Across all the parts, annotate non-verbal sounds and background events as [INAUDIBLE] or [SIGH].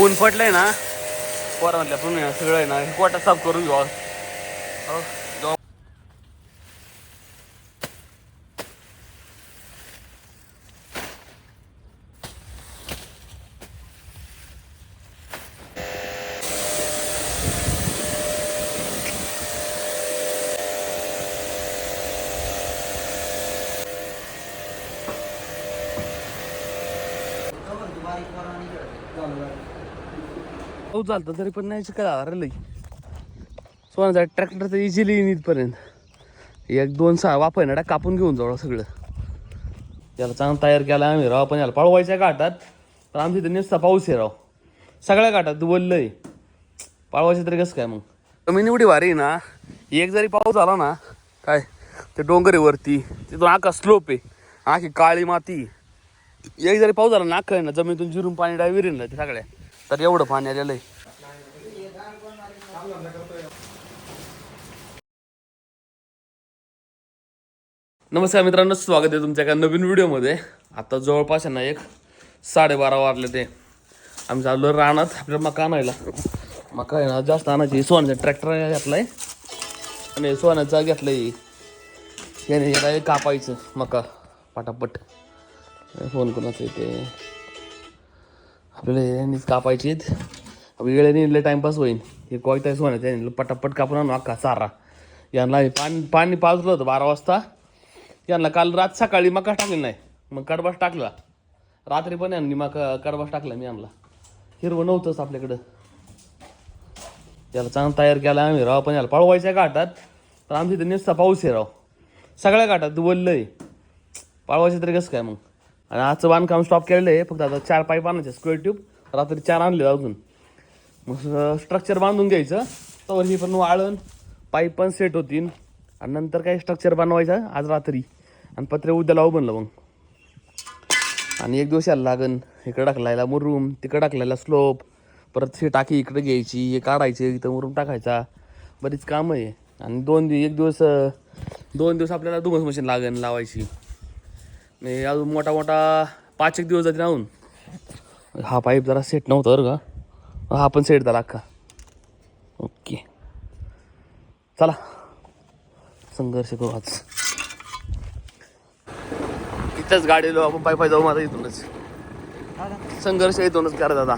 ऊन पडलंय ना पोरा म्हटलं पण सगळं आहे ना कोटा साफ करून घेऊ आज. हो, जाऊ. पाऊस झालता तरी पण नाही शिकायला अरे लई. सोनाचा ट्रॅक्टर तर इझिली येईन इथपर्यंत. एक दोन सहा वापरणारा कापून घेऊन जाऊ सगळं. याला चांगला तयार केला आम्ही राव पण याला पळवायच्या घाटात तर आमच्या इथे नुसता पाऊस आहे राव. सगळ्या घाटात दुबललं आहे पळवायचं तरी कसं काय मग? कमी निवडी भारी आहे ना एक जरी पाऊस आला ना काय ते डोंगरीवरती तिथून आका स्लोप आहे. आखी काळी माती. एक जरी पाऊस झाला नाक आहे ना जमिनीतून जिरून पाणी डायविरीन ना ते सगळ्या. तर एवढं पाणी आलेलं आहे. नमस्कार मित्रांनो स्वागत आहे तुमच्या एका नवीन व्हिडिओमध्ये. आता जवळपास आहे ना एक साडेबारा वाजले ते. आम्ही चाललो रानात आपल्याला मका आणायला मका आहे ना जास्त आणायची. सोन्याचा ट्रॅक्टर घेतलाय आणि सोन्याचा घेतलाय. याने कापायचं मका. पटापट. फोन कोणाचं ते आपल्याला यांनीच कापायचे वेळेने लय टाइमपास होईल. हे कोयता सोन्याचं त्याने पटापट कापून आणू अख्खा चारा यांना पाणी पाणी पाजलं होतं बारा वाजता. यांना काल रात सकाळी मका टाकली नाही मग कडबास टाकला. रात्री पण यांनी मका कडबास टाकला मी आणला हिरवं नव्हतंच आपल्याकडं. याला चांगला तयार केला आम्ही राव पण याला पळवायच्या घाटात. तर आमच्या इथे नुसता पाऊस आहे राव. सगळ्या घाटात वल्लं आहे पळवायचं तरी कसं काय मग? आणि आजचं बांधकाम स्टॉप केलेलं आहे. फक्त आता चार पाईप आणायचे स्क्वेअर ट्यूब रात्री चार आणले अजून. मग स्ट्रक्चर बांधून घ्यायचं. तर ही पण वाळण पाईप पण सेट होतील. आणि नंतर काय स्ट्रक्चर बनवायचं? आज रात्री. आणि पत्रे उद्या लावू बनलं मग. आणि एक दिवस यायला लागन. इकडं टाकलायला मुरूम तिकडं टाकलायला स्लोप परत ही टाकी इकडे घ्यायची हे काढायचे इथं मुरूम टाकायचा. बरीच कामं आहे. आणि दोन दिवस एक दिवस दोन दिवस आपल्याला दुमस मशीन लागन लावायची. नाही अजून मोठा मोठा पाच एक दिवस जाते राहून हा पाईप जरा सेट नव्हता बरं का. हा पण सेट झाला अख्खा. ओके. चला. संघर्ष करू आज. इथंच गाडी लो आपण पाय पाय जाऊ माझा इथूनच. संघर्ष इथूनच करा दादा.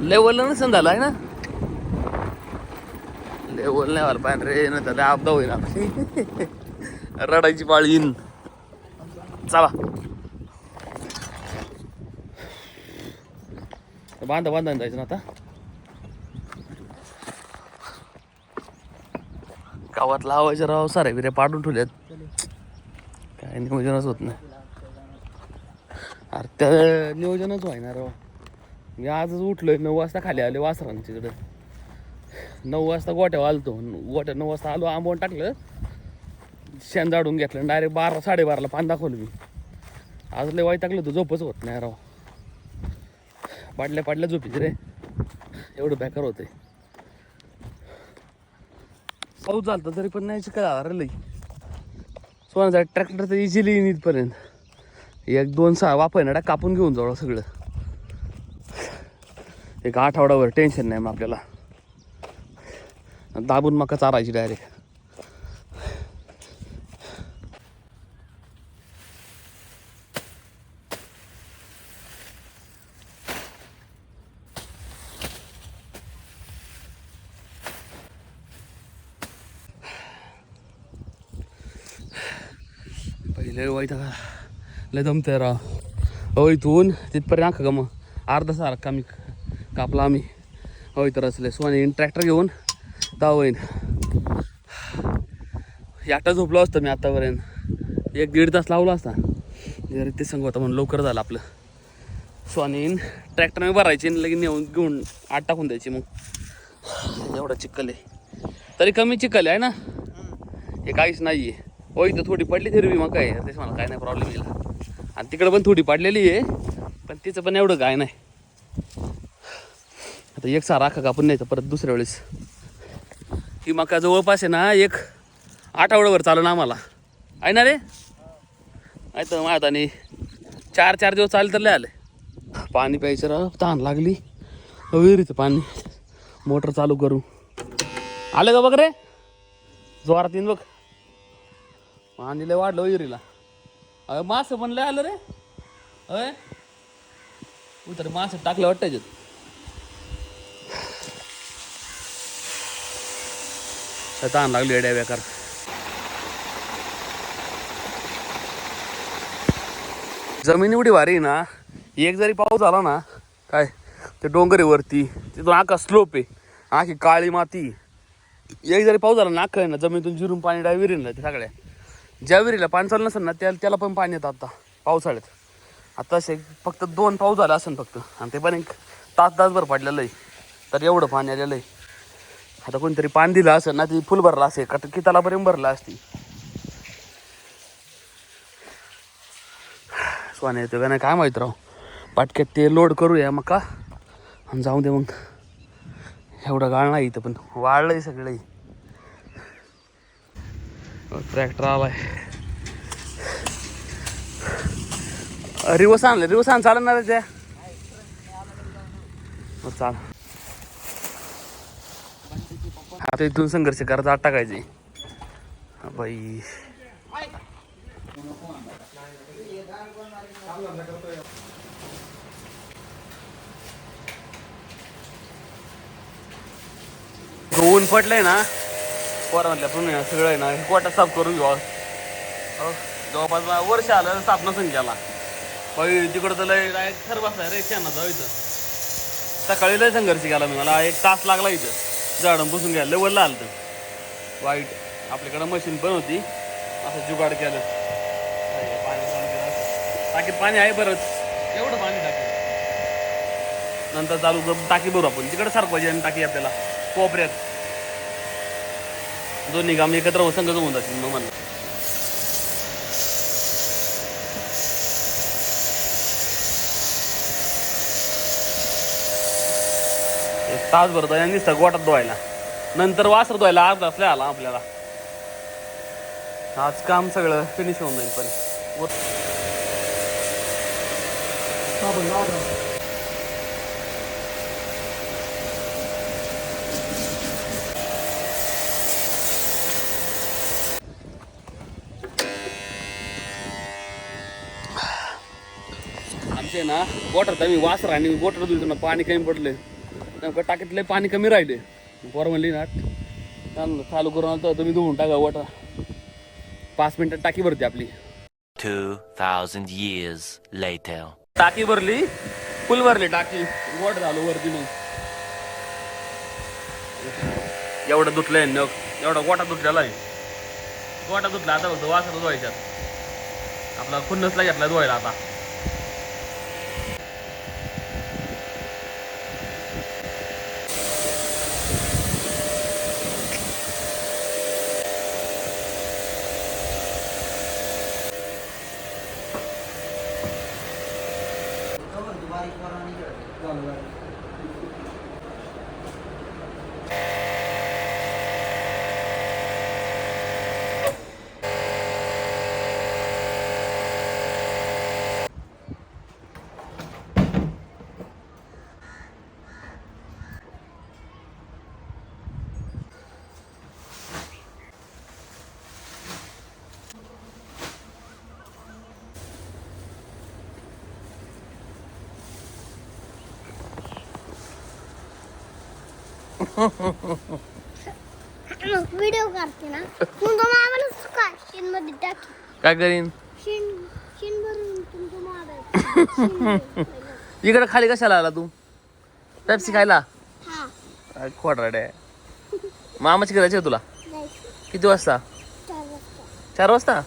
लेवल नसेल झाला आहे ना? लेवल नाही व्हायला पाहिजे रे ना त्याला अपदा होईल [LAUGHS] रडायची पाळी येईन. चला. बांधा बांधा जायचं ना आता. गावात लावायचे राव सारे बिरे पाडून ठेवलेत. काय नियोजनच होत नाही. अरे त्या नियोजनच व्हायना राव. मी आजच उठलोय नऊ वाजता खाली आले वासरांच्याकडे. नऊ वाजता गोट्यावर आलतो गोट्या नऊ वाजता आलो आंबवून टाकलं. शेण जाडून घेतलं डायरेक्ट बारा साडेबाराला पान दाखवलं मी. आज लय वाईट टाकलं झोपच होत नाही राव. पाडल्या पाडल्या झोपीच रे. एवढं बेकार होते पाऊस झालता तरी पण नाही काय अरे लई. सोनाचा ट्रॅक्टर तर इझिली येईन इथपर्यंत एक दोन सहा वापरणारा कापून घेऊन जाऊ सगळं. एक आठवड्यावर टेन्शन नाही मग आपल्याला. दाबून मका चारायची डायरेक्ट पहिले वाईट लय जमतंय राव हो इथून तिथपर्यंत आखा का मग अर्धा सारा कमी कापला आम्ही हो इथं रचले सोने ट्रॅक्टर घेऊन ताव होईन एकटा झोपलो असतो मी आतापर्यंत एक दीड तास लावला असता जर ते सांगू होता म्हणून लवकर झालं आपलं ट्रॅक्टर मी भरायची आणि लगेच नेऊन घेऊन आत टाकून द्यायची मग एवढा चिक्कल आहे तरी कमी चिक्कल आहे ना हे काहीच नाही आहे हो इथं थोडी पडली हिरवी मका आहे तेच मला काय नाही प्रॉब्लेम येईल आणि तिकडं पण थोडी पडलेली आहे पण तिचं पण एवढं काय नाही. आता एक सारा राखा कापून नाही तर परत दुसऱ्या वेळेस. ही मका जवळपास आहे ना एक आठवड्यावर चालू ना आम्हाला. आहे ना रे? आहे तर माझ्या चार चार दिवस चालले तर लय आले. पाणी प्यायचं राह तहान लागली. विहिरीचं पाणी. मोटर चालू करू. आलं का बघ रे? जोरात येईन बघ. पाणी लय वाढलं विहिरीला अरे मासं पण लय आलं रे. अय. उतर मासं टाकलं वाटतं त्याच्यात ताण लागली येड्या बेकार जमीन एवढी भारी ना एक जरी पाऊस झाला ना काय ते डोंगरीवरती वरती तिथून आका स्लोप आहे. आखी काळी माती. एक जरी पाऊस झाला ना आहे ना जमिनीतून जिरून पाणी डाय विरीन ते सगळ्या. ज्या विहिरीला पाणी चालू नसेल ना त्याला त्याला पण पाणी येतं आता पावसाळ्यात. आता असे फक्त दोन पाऊस झाला असेल फक्त आणि ते पण एक तास तासभर पडलेलं आहे. तर एवढं पाणी आलेलं आहे. आता कोणतरी पाणी दिलं असेल ना ती फुल भरला असेल का किताला पर्यंत भरला असती. स्वाने येतो का नाही काय माहीत राव. पाटक्यात ते लोड करूया मग का आणि जाऊ दे मग. एवढं गाळ नाही इथं पण. वाळलंय सगळं. ट्रॅक्टर आलाय. रिवर्स आणलं रिवर्स आण चालेल ना त्या चाल. आता इथून संघर्ष करायचा आत टाकायचे. बाई. ऊन पडलंय ना. पोरा म्हटलं पण सगळं आहे ना. हे कोटा साफ करून घेऊ हो, जवळपास वर्ष आलं साफ नसून गेला बाई तिकडं तर लय खरं बसलाय रे शेणा जाऊ इथं. सकाळी लय संघर्ष केला मी मला. एक तास लागला इथं. झाडून पुसून घ्यायला. लय वल्ला आलं तर. वाईट. आपल्याकडं मशीन पण होती. असं जुगाड केलं. टाकीत पाणी आहे बरंच एवढं पाणी टाकी. नंतर चालू टाकी भरू आपण. तिकडे सारखं आणि टाकी आपल्याला. कोपऱ्यात. दोन्ही काम एकत्र होऊन संघ होऊन जातील मग म्हणलं एक तास भरतो आणि नुसतं गोटात धुवायला. नंतर वासर धुवायला आज असल्या आला आपल्याला. आज काम सगळं फिनिश होऊन जाईल पण. ना वॉटर आम्ही वासर आणि वॉटर धुतो ना पाणी कमी पडले नेमकं टाकीतले पाणी कमी राहिले. पोरं म्हणली ना चालू चालू करून आलं तर तुम्ही धुवून टाका वॉटर पाच मिनिटात टाकी भरते आपली. 2,000 years later. टाकी भरली फुल भरली टाकी. वॉट झालो वरती मग. एवढं धुतलंय नग एवढा गोटा धुतलेला आहे. गोटा धुतला आता फक्त वासर धुवायच्यात. आपला खुन्नसला घेतला धुवायला आता. 割りから2ぐら。व्हिडिओ काढते ना. तुमचा मोबाईल का शिनमध्ये टाक. काय करीन? शिन शिन भरून इकडे खाली कशाला आला तू? पेप्सी खायला? हा. काय खोडराड. मामाची करायची तुला? किती वाजता? चार वाजता. चार वाजता?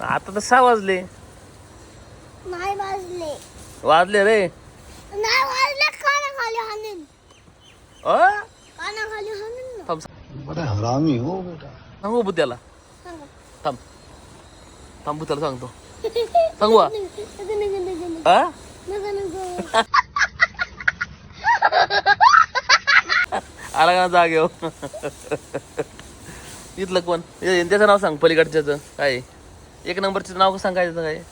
आता तर सहा वाजले. नाही वाजले. वाजले रे. नाही वाजले कानाखाली हाणेन अ? थांब. बड़ा हरामी हो बेटा. सांगू बुद्याला सांगा. थांब. थांब बुद्याला सांगतो. सांगू आला का जागे हो इथलं कोण? त्याचं नाव सांग पलीकडच्याचं. काय? एक नंबरचं नाव सांगायचं काय?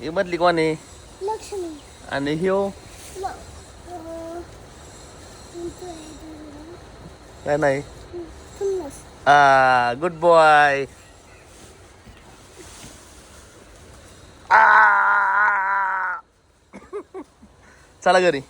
हे मधली कोण आहे? लक्ष्मी. आणि ह्यो ल- अं, नाही नाही फुल्लस गुड बॉय चला घरी